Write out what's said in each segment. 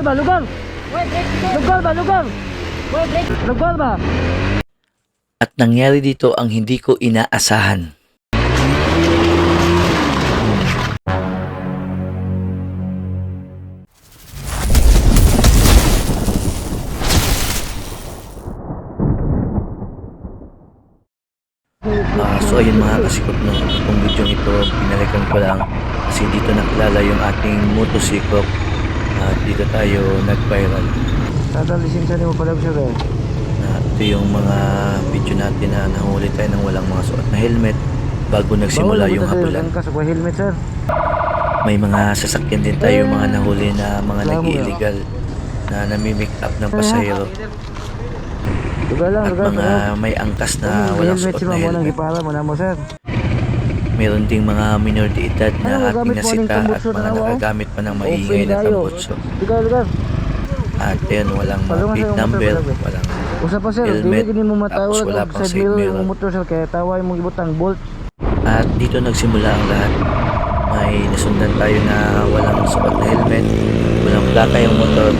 Lugar ba? Lugar! Lugar ba? Lugar! Lugar ba? At nangyari dito ang hindi ko inaasahan. Ah, so ayun mga kasikot no, itong video ito, pinalikan ko lang kasi dito nakilala yung ating motosikop at dito tayo nag-viral. Tada lisensya ni mo pala siya eh. na ito yung mga video natin na nahuli tayo ng walang mga suot na helmet bago nagsimula yung kaso helmet sir. May mga sasakyan din tayo mga nahuli na mga nag-illegal na nami-make up ng pasahero Lugar lang, at mga may angkas na walang suot na helmet. gipara mo na mo sir. Meron ding mga minor de edad Ano, na ating gamit mo nasita ning at mga na nawa, oh? nakagamit pa ng maingay na lugar. At yun, walang mga plate number, walang Helmet, tapos wala pang side mirror. At dito nagsimula ang lahat. May nasundan tayo na walang suot na helmet, walang plaka yung motor,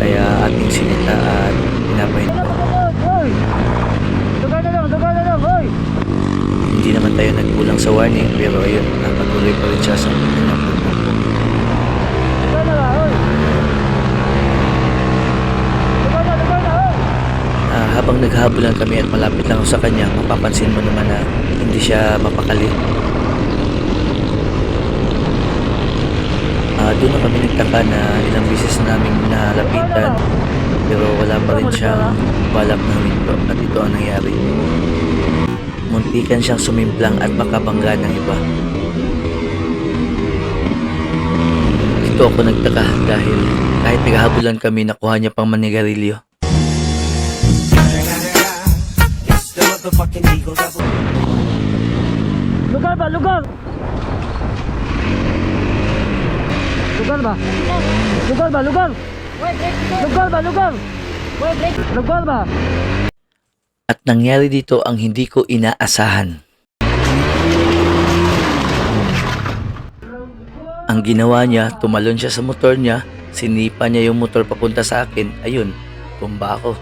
kaya ating sinita at pinapahinto. Hoy! Lugar na lang, lugar na lang, hoy! Hindi naman nagkulang sa warning, pero ayun, napatuloy pa rin siya sa na na, na, hoy! Ah, habang naghahabulan kami at malapit lang sa kanya, mapapansin mo naman na hindi siya mapakali. Ah, doon na kami nagtaka na ilang na namin nalapitan pero wala pa rin siyang balak ng winto at ito ang nangyari. Muntikan siyang sumimplang at makabangga ng iba. Dito ako nagtaka dahil kahit naghahabulan kami nakuha niya pang manigarilyo. Lugar ba, lugar! Lugar ba? Lugar ba, lugar! Lugar ba, lugar! Lugar ba? At nangyari dito ang hindi ko inaasahan. Ang ginawa niya, tumalon siya sa motor niya, sinipa niya yung motor papunta sa akin, ayun, tumba ako.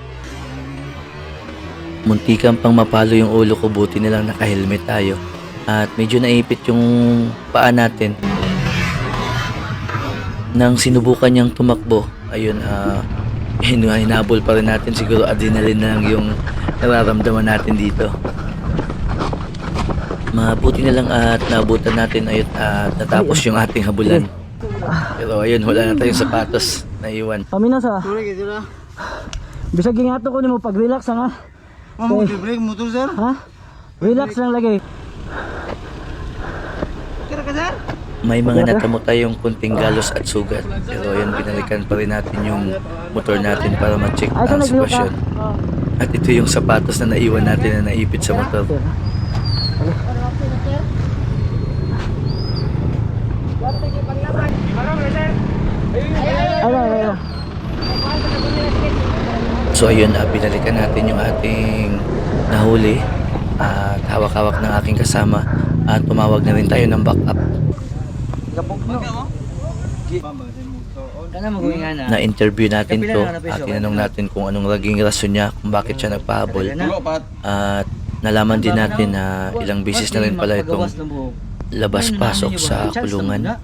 Muntikan pang mapalo yung ulo ko, buti nilang naka-helmet tayo. At medyo naipit yung paa natin. Nang sinubukan niyang tumakbo, ayun, yun nga, hinabol pa rin natin. Siguro adrenaline na lang yung nararamdaman natin dito. Mabuti na lang at nabutan natin ayun at natapos yung ating habulan. Pero ayun, wala na tayong sapatos na iwan. Kami na sa... Bisag gingato ko ni mo pag-relax ha nga. Mamo, break motor sir. Ha? Relax lang lagi. Kira ka sir? May mga natamo tayong kunting galos at sugat. Pero ayun, binalikan pa rin natin yung motor natin para ma-check ang sitwasyon. At ito yung sapatos na naiwan natin na naipit sa motor. So ayun, uh, binalikan natin yung ating nahuli at hawak-hawak ng aking kasama at tumawag na rin tayo ng backup. Nga na. Na-interview natin to. at tinanong natin kung anong naging rason niya kung bakit siya nagpahabol. Tulo pat. At nalaman din natin na ilang beses na rin pala itong labas-pasok sa kulungan.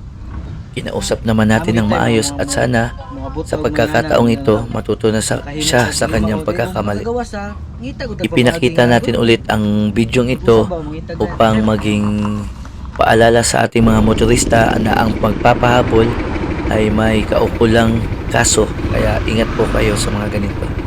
Kinausap naman natin ng maayos at sana sa pagkakataong ito matuto na sa, siya sa kanyang pagkakamali. Ipinakita natin ulit ang bidyong ito upang maging paalala sa ating mga motorista na ang pagpapahabol ay may kaukulang kaso kaya ingat po kayo sa mga ganito.